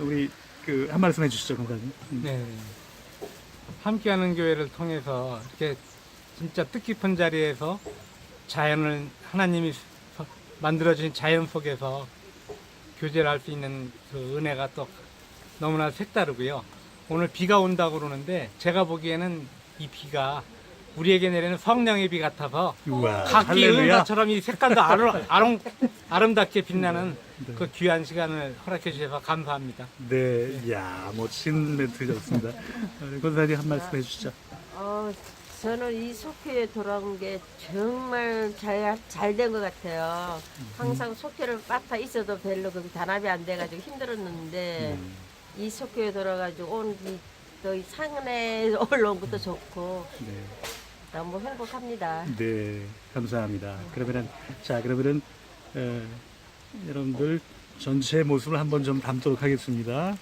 우리 그 한 말씀 해주시죠. 음. 네. 함께하는 교회를 통해서 이렇게 진짜 뜻깊은 자리에서 자연을 하나님이 서- 만들어 주신 자연 속에서 교제를 할 수 있는 그 은혜가 또 너무나 색다르고요. 오늘 비가 온다고 그러는데 제가 보기에는 이 비가 우리에게 내리는 성령의 비 같아서 우와, 각기 할렐루야. 은사처럼 이 색깔도 아름, 아름, 아름답게 빛나는 네. 그 귀한 시간을 허락해 주셔서 감사합니다. 네, 이야, 멋진 멘트였습니다. 권사님 한 말씀 해주시죠. 어, 저는 이 속회에 돌아온 게 정말 잘, 잘 된 것 같아요. 항상 속회를 맡아 있어도 별로 그 단합이 안 돼가지고 힘들었는데, 음. 이 속회에 돌아가지고 온, 이, 또이 상내 올라온 것도 좋고, 네. 너무 행복합니다. 네, 감사합니다. 그러면은 자 그러면은 어, 여러분들 전체 모습을 한번 좀 담도록 하겠습니다.